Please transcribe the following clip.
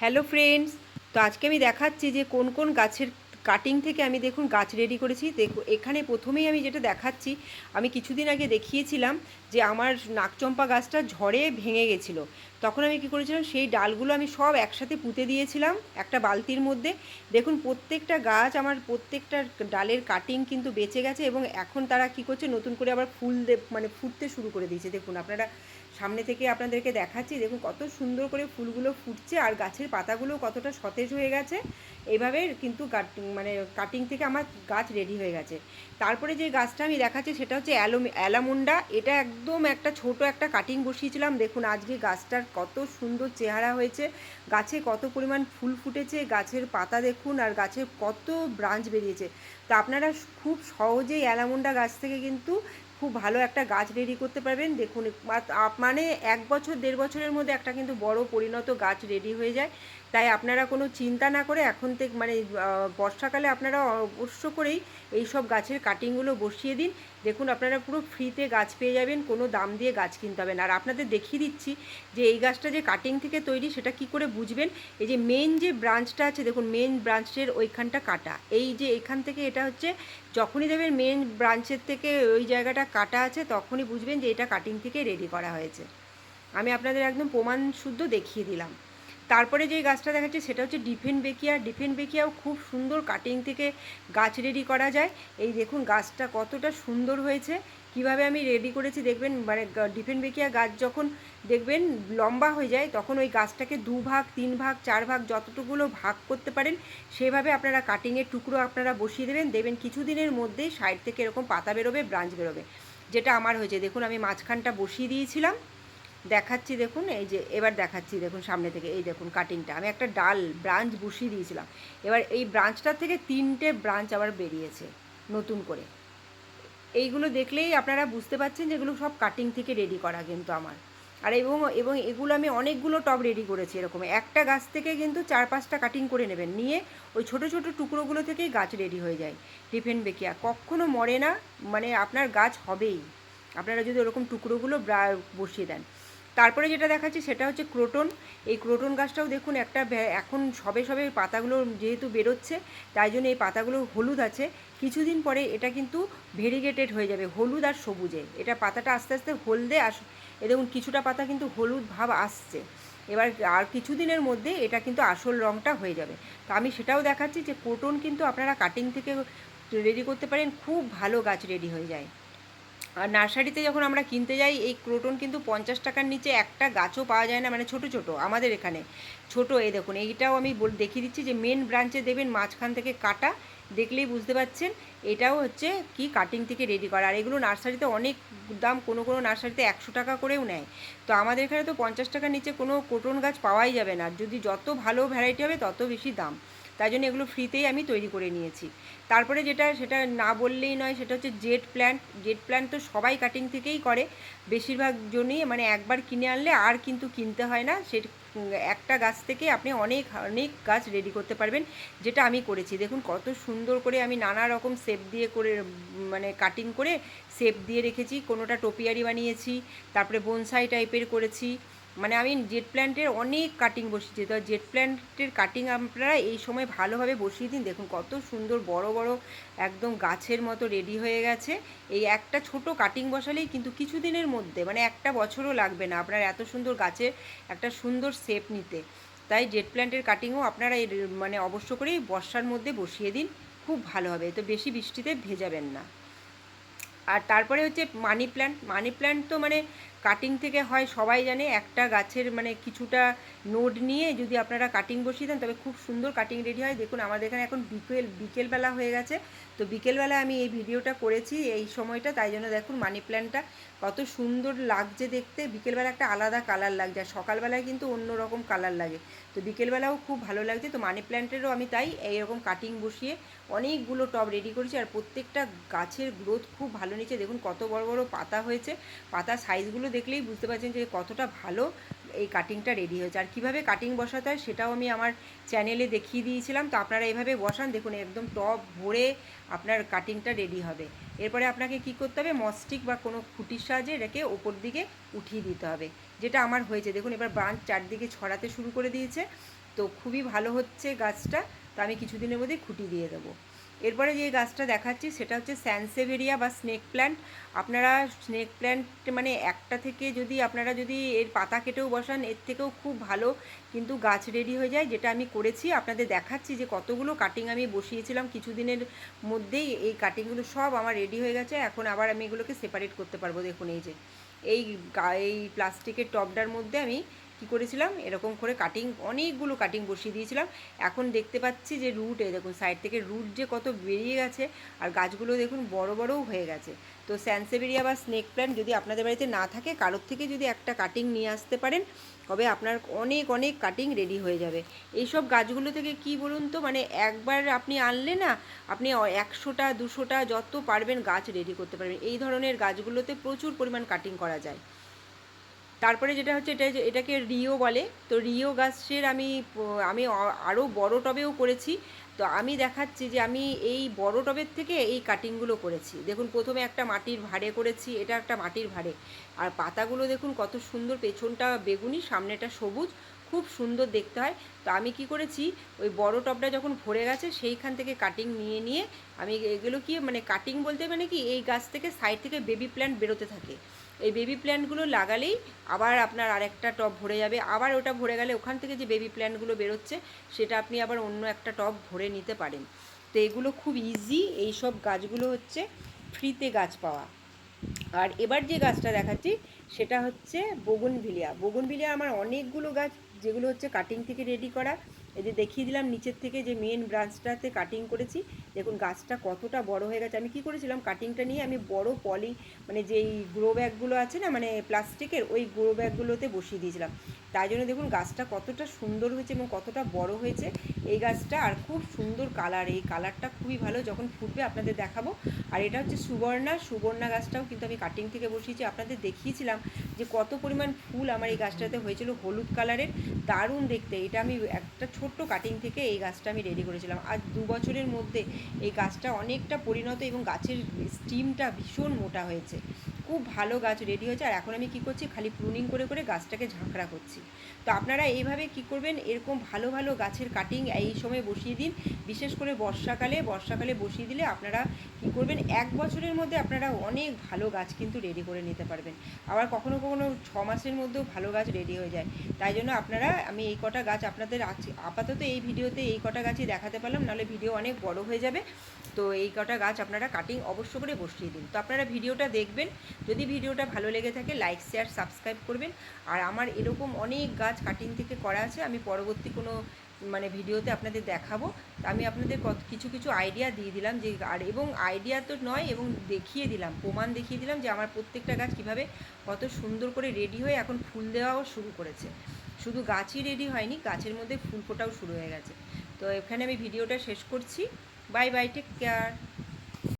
Hello friends, তো আজকে আমি দেখাচ্ছি যে কোন কোন গাছের কাটিং থেকে আমি দেখুন গাছ রেডি করেছি। দেখো এখানে প্রথমেই আমি যেটা দেখাচ্ছি, আমি কিছুদিন আগে দেখিয়েছিলাম যে আমার নাকচম্পা গাছটা ঝড়ে ভেঙে গেছিল। তখন আমি কী করেছিলাম, সেই ডালগুলো আমি সব একসাথে পুঁতে দিয়েছিলাম একটা বালতির মধ্যে। দেখুন, প্রত্যেকটা গাছ আমার প্রত্যেকটা ডালের কাটিং কিন্তু বেঁচে গেছে এবং এখন তারা কি করছে, নতুন করে আবার ফুল মানে ফুটতে শুরু করে দিয়েছে। দেখুন, আপনারা সামনে থেকে আপনাদেরকে দেখাচ্ছি, দেখুন কত সুন্দর করে ফুলগুলো ফুটছে আর গাছের পাতাগুলো কতটা সতেজ হয়ে গেছে। এইভাবে কিন্তু কাট- মানে কাটিং থেকে আমার গাছ রেডি হয়ে গেছে। তারপরে যে গাছটা আমি দেখাচ্ছি সেটা হচ্ছে অ্যালো অ্যালামুন্ডা। এটা একদম একটা ছোট একটা কাটিং বসিয়েছিলাম। দেখুন আজকে গাছটার কত সুন্দর চেহারা হয়েছে। গাছে কত পরিমাণ ফুল ফুটেছে, গাছের পাতা দেখুন আর গাছের কত ব্রাঞ্চ বেরিয়েছে। তো আপনারা খুব সহজেই অ্যালামুন্ডা গাছ থেকে কিন্তু খুব ভালো একটা গাছ রেডি করতে পারবেন। দেখুন মানে এক বছর, দেড় বছরের মধ্যে একটা কিন্তু বড় পরিণত গাছ রেডি হয়ে যায়। তাই আপনারা কোনো চিন্তা না করে এখন থেকে মানে বর্ষাকালে আপনারা অবশ্য করেই এই সব গাছের কাটিংগুলো বসিয়ে দিন। দেখুন, আপনারা পুরো ফ্রিতে গাছ পেয়ে যাবেন, কোনো দাম দিয়ে গাছ কিনতে হবে না। আর আপনাদের দেখিয়ে দিচ্ছি যে এই গাছটা যে কাটিং থেকে তৈরি, সেটা কি করে বুঝবেন? এই যে মেন যে ব্রাঞ্চটা আছে, দেখুন মেন ব্রাঞ্চের ওইখানটা কাটা। এই যে এখান থেকে এটা হচ্ছে, যখনই দেবেন মেন ব্রাঞ্চের থেকে ওই জায়গাটা কাটা আছে, তখনই বুঝবেন যে এটা কাটিং থেকে রেডি করা হয়েছে। আমি আপনাদের একদম প্রমাণ শুদ্ধ দেখিয়ে দিলাম। তারপরে যে গাছটা দেখাচ্ছি সেটা হচ্ছে ডিফেন বেকিয়া। ডিফেন বেকিয়াও খুব সুন্দর কাটিং থেকে গাছ রেডি করা যায়। এই দেখুন গাছটা কতটা সুন্দর হয়েছে। কীভাবে আমি রেডি করেছি দেখবেন মানে ডিফেন বেকিয়া গাছ যখন দেখবেন লম্বা হয়ে যায়, তখন ওই গাছটাকে দু ভাগ, তিন ভাগ, চার ভাগ যতটুকুগুলো ভাগ করতে পারেন, সেভাবে আপনারা কাটিংয়ের টুকরো আপনারা বসিয়ে দেবেন। দেবেন কিছুদিনের মধ্যেই সাইড থেকে এরকম পাতা বেরোবে ব্রাঞ্চ বেরোবে। যেটা আমার হয়েছে। দেখুন আমি মাঝখানটা বসিয়ে দিয়েছিলাম। দেখাচ্ছি দেখুন, এই যে এবার দেখাচ্ছি দেখুন সামনে থেকে, এই দেখুন কাটিংটা আমি একটা ডাল ব্রাঞ্চ বসিয়ে দিয়েছিলাম। এবার এই ব্রাঞ্চটার থেকে তিনটে ব্রাঞ্চ আবার বেরিয়েছে নতুন করে। এইগুলো দেখলেই আপনারা বুঝতে পারছেন যে এগুলো সব কাটিং থেকে রেডি করা কিন্তু আমার। আর এবং এবং এগুলো আমি অনেকগুলো টব রেডি করেছি এরকম। একটা গাছ থেকে কিন্তু চার পাঁচটা কাটিং করে নেবেন। নিয়ে ওই ছোট ছোট টুকরোগুলো থেকেই গাছ রেডি হয়ে যায়। ডিফেন্ট বেকিয়া কখনো মরে না মানে আপনার গাছ হবেই। আপনারা যদি ওরকম টুকরোগুলো বসিয়ে দেন। তারপরে যেটা দেখাচ্ছি সেটা হচ্ছে ক্রোটন। এই ক্রোটন গাছটাও দেখুন একটা এখন সবে সবে পাতাগুলো যেহেতু বেরোচ্ছে, তাই জন্য এই পাতাগুলো হলুদ আছে। কিছুদিন পরে এটা কিন্তু ভেরিগেটেড হয়ে যাবে, হলুদ আর সবুজে। এটা পাতাটা আস্তে আস্তে হলদে আস, এ দেখুন কিছুটা পাতা কিন্তু হলুদ ভাব আসছে। এবার আর কিছুদিনের মধ্যে এটা কিন্তু আসল রঙটা হয়ে যাবে। তো আমি সেটাও দেখাচ্ছি যে ক্রোটন কিন্তু আপনারা কাটিং থেকে রেডি করতে পারেন, খুব ভালো গাছ রেডি হয়ে যায়। আর নার্সারিতে যখন আমরা কিনতে যাই, এই ক্রোটন কিন্তু পঞ্চাশ টাকার নিচে একটা গাছও পাওয়া যায় না মানে ছোট ছোট, আমাদের এখানে। ছোট, এই দেখুন, এইটাও আমি দেখিয়ে দিচ্ছি যে মেন ব্রাঞ্চে দেবেন মাঝখান থেকে কাটা, দেখলেই বুঝতে পাচ্ছেন। এটাও হচ্ছে কি কাটিং থেকে রেডি করা। আর এগুলো নার্সারিতে অনেক দাম, কোনো কোনো নার্সারিতে একশো টাকা করেও নেয়। তো আমাদের এখানে তো পঞ্চাশ টাকার নিচে কোনো কোটন গাছ পাওয়াই যাবে না। যদি যত ভালো ভ্যারাইটি হবে, তত বেশি দাম। তাই জন্য এগুলো ফ্রিতেই আমি তৈরি করে নিয়েছি। তারপরে যেটা, সেটা না বললেই নয়, সেটা হচ্ছে জেট প্ল্যান্ট জেট প্ল্যান্ট তো সবাই কাটিং থেকেই করে। বেশিরভাগ জনই মানে একবার কিনে আনলে আর কিন্তু কিনতে হয় না। সে, একটা গাছ থেকে আপনি অনেক অনেক গাছ রেডি করতে পারবেন, যেটা আমি করেছি। দেখুন কত সুন্দর করে আমি নানা রকম শেপ দিয়ে করে মানে কাটিং করে শেপ দিয়ে রেখেছি। কোনোটা টোপিয়ারি বানিয়েছি, তারপরে বনসাই টাইপের করেছি। মানে আমি জেট প্ল্যান্টের অনেক কাটিং বসিয়েছি। তো জেট প্ল্যান্টের কাটিং আপনারা এই সময় ভালোভাবে বসিয়ে দিন। দেখুন কত সুন্দর বড় বড় একদম গাছের মতো রেডি হয়ে গেছে। এই একটা ছোট কাটিং বসালেই কিন্তু কিছুদিনের মধ্যে মানে একটা বছরও লাগবে না আপনার এত সুন্দর গাছের একটা সুন্দর শেপ নিতে। তাই জেট প্ল্যান্টের কাটিংও আপনারা এর মানে অবশ্য করেই বর্ষার মধ্যে বসিয়ে দিন, খুব ভালো হবে। তো বেশি বৃষ্টিতে ভেজাবেন না। আর তারপরে হচ্ছে মানি প্ল্যান্ট মানি প্ল্যান্ট তো মানে কাটিং থেকে হয়, সবাই জানে একটা গাছের মানে কিছুটা নোড নিয়ে যদি আপনারা কাটিং বসিয়ে দেন, তবে খুব সুন্দর কাটিং রেডি হয়। দেখুন, আমাদের এখানে এখন বিকেল, বিকেলবেলা হয়ে গেছে। তো বিকেলবেলা আমি এই ভিডিওটা করেছি এই সময়টা, তাই জন্য দেখুন মানি প্ল্যান্টটা কত সুন্দর লাগছে দেখতে। বিকেলবেলা একটা আলাদা কালার লাগছে আর সকালবেলায় কিন্তু অন্য রকম কালার লাগে। তো বিকেলবেলাও খুব ভালো লাগছে, তো মানি প্ল্যান্টেরও আমি তাই এইরকম কাটিং বসিয়ে অনেকগুলো টব রেডি করেছি, আর প্রত্যেকটা গাছের গ্রোথ খুব ভালো নিচে দেখুন কত বড় বড় পাতা হয়েছে পাতার সাইজগুলো দেখলেই বুঝতে পারছেন যে কতটা ভালো এই কাটিংটা রেডি হয়েছে। আর কীভাবে কাটিং বসাতে হয় সেটাও আমি আমার চ্যানেলে দেখিয়ে দিয়েছিলাম। তো আপনারা এভাবে বসান, দেখুন একদম টপ ভরে আপনার কাটিংটা রেডি হবে। এরপরে আপনাকে কি করতে হবে মস্টিক বা কোনো খুঁটির সাহায্যে এটাকে ওপর দিকে উঠিয়ে দিতে হবে, যেটা আমার হয়েছে। দেখুন এবার ব্রাঞ্চ চারদিকে ছড়াতে শুরু করে দিয়েছে। তো তো খুবই ভালো হচ্ছে গাছটা। তো আমি কিছুদিনের মধ্যেই খুঁটি দিয়ে দেবো। এরপরে যে গাছটা দেখাচ্ছি, সেটা হচ্ছে স্যানসেভেরিয়া বা স্নেক প্ল্যান্ট। আপনারা স্নেক প্ল্যান্ট মানে একটা থেকে যদি, আপনারা যদি এর পাতা কেটেও বসান, এর থেকেও খুব ভালো কিন্তু গাছ রেডি হয়ে যায়, যেটা আমি করেছি। আপনাদের দেখাচ্ছি যে কতগুলো কাটিং আমি বসিয়েছিলাম কিছুদিনের মধ্যেই। এই কাটিংগুলো সব আমার রেডি হয়ে গেছে। এখন আবার আমি এগুলোকে সেপারেট করতে পারব, দেখুন এই যে। এই এই প্লাস্টিকের টবটার মধ্যে আমি কি করেছিলাম? এরকম করে কাটিং অনেকগুলো কাটিং বসিয়ে দিয়েছিলাম। এখন দেখতে পাচ্ছি যে রুট দেখুন সাইড থেকে রুট যে কত বেরিয়ে গেছে, আর গাছগুলো দেখুন বড় বড়ও হয়ে গেছে। তো স্যানসেবেরিয়া বা স্নেক প্ল্যান্ট যদি আপনাদের বাড়িতে না থাকে, কারোর থেকে যদি একটা কাটিং নিয়ে আসতে পারেন, তবে আপনার অনেক অনেক কাটিং রেডি হয়ে যাবে। এইসব গাছগুলো থেকে কি বলুন তো মানে একবার আপনি আনলে না, আপনি একশোটা, দুশোটা যত পারবেন গাছ রেডি করতে পারবেন। এই ধরনের গাছগুলোতে প্রচুর পরিমাণ কাটিং করা যায়। তারপরে যেটা হচ্ছে, এটা এটাকে রিও বলে। তো রিও গাছের আমি আমি আরও বড় টবেও করেছি। তো আমি দেখাচ্ছি যে, আমি এই বড় টবের থেকে এই কাটিংগুলো করেছি। দেখুন, প্রথমে একটা মাটির ভাড়ে করেছি, এটা একটা মাটির ভাড়ে। আর পাতাগুলো দেখুন, কত সুন্দর পেছনটা বেগুনি, সামনেটা সবুজ, খুব সুন্দর দেখতে হয়। তো আমি কি করেছি, ওই বড় টবটা যখন ভরে গেছে, সেইখান থেকে কাটিং নিয়ে নিয়ে আমি এগুলো কি মানে কাটিং বলতে মানে কি, এই গাছ থেকে সাইড থেকে বেবি প্ল্যান্ট বেরোতে থাকে। এই বেবি প্ল্যান্টগুলো লাগালেই আবার আপনার আরেকটা টব ভরে যাবে। আবার ওটা ভরে গেলে ওখান থেকে যে বেবি প্ল্যান্টগুলো বেরোচ্ছে, সেটা আপনি আবার অন্য একটা টব ভরে নিতে পারেন। তো এগুলো খুব ইজি এই সব গাছগুলো হচ্ছে ফ্রিতে গাছ পাওয়া। আর এবার যে গাছটা দেখাচ্ছি, সেটা হচ্ছে বগুনভিলিয়া। বগুনভিলিয়া আমার অনেকগুলো গাছ, যেগুলো হচ্ছে কাটিং থেকে রেডি করা। এই যে দেখিয়ে দিলাম নিচের থেকে যে মেন ব্রাঞ্চটাতে কাটিং করেছি, দেখুন গাছটা কতটা বড় হয়ে গেছে। আমি কি করেছিলাম কাটিংটা নিয়ে আমি বড় পলি মানে যেই গ্রো ব্যাগগুলো আছে না মানে প্লাস্টিকের ওই গ্রো ব্যাগগুলোতে বসিয়ে দিয়েছিলাম। তাই জন্য দেখুন গাছটা কতটা সুন্দর হয়েছে এবং কতটা বড় হয়েছে। এই গাছটা আর খুব সুন্দর কালার এই কালারটা খুবই ভালো যখন ফুটবে আপনাদের দেখাবো। আর এটা হচ্ছে সুবর্ণা সুবর্ণা গাছটাও কিন্তু আমি কাটিং থেকে বসিয়েছি। আপনাদের দেখিয়েছিলাম যে কত পরিমাণ ফুল আমার এই গাছটাতে হয়েছিল হলুদ কালারের দারুণ দেখতে। এটা আমি একটা ছোট্ট কাটিং থেকে এই গাছটা আমি রেডি করেছিলাম। আজ দু বছরের মধ্যে এই গাছটা অনেকটা পরিণত এবং গাছের স্টিমটা ভীষণ মোটা হয়েছে। খুব ভালো গাছ রেডি হয়েছে। আর এখন আমি কি করছি, খালি প্রুনিং করে করে গাছটাকে ঝাঁকড়া করছি। তো আপনারা এইভাবে কি করবেন, এরকম ভালো ভালো গাছের কাটিং এই সময় বসিয়ে দিন। বিশেষ করে বর্ষাকালে বর্ষাকালে বসিয়ে দিলে আপনারা কি করবেন, এক বছরের মধ্যে আপনারা অনেক ভালো গাছ কিন্তু রেডি করে নিতে পারবেন। আবার কখনো কখনো ছ মাসের মধ্যেও ভালো গাছ রেডি হয়ে যায়। তাই জন্য আপনারা, আমি এই কটা গাছ আপনাদের আপাতত এই ভিডিওতে এই কটা গাছই দেখাতে পারলাম, নাহলে ভিডিও অনেক বড় হয়ে যাবে। তো এই কটা গাছ আপনারা কাটিং অবশ্য করে বসিয়ে দিন। তো আপনারা ভিডিওটা দেখবেন, যদি ভিডিওটা ভালো লেগে থাকে লাইক শেয়ার সাবস্ক্রাইব করবেন। আর আমার এরকম অনেক গাছ কাটিং থেকে করা আছে, আমি পরবর্তী কোনো মানে ভিডিওতে আপনাদের দেখাবো। আমি আপনাদের কত, কিছু কিছু আইডিয়া দিয়ে দিলাম যে, আর এবং আইডিয়া তো নয়, এবং দেখিয়ে দিলাম, প্রমাণ দেখিয়ে দিলাম যে আমার প্রত্যেকটা গাছ কীভাবে কত সুন্দর করে রেডি হয়ে এখন ফুল দেওয়াও শুরু করেছে। শুধু গাছই রেডি হয়নি, গাছের মধ্যে ফুল ফোটাও শুরু হয়ে গেছে। তো এখানে আমি ভিডিওটা শেষ করছি। Bye bye take care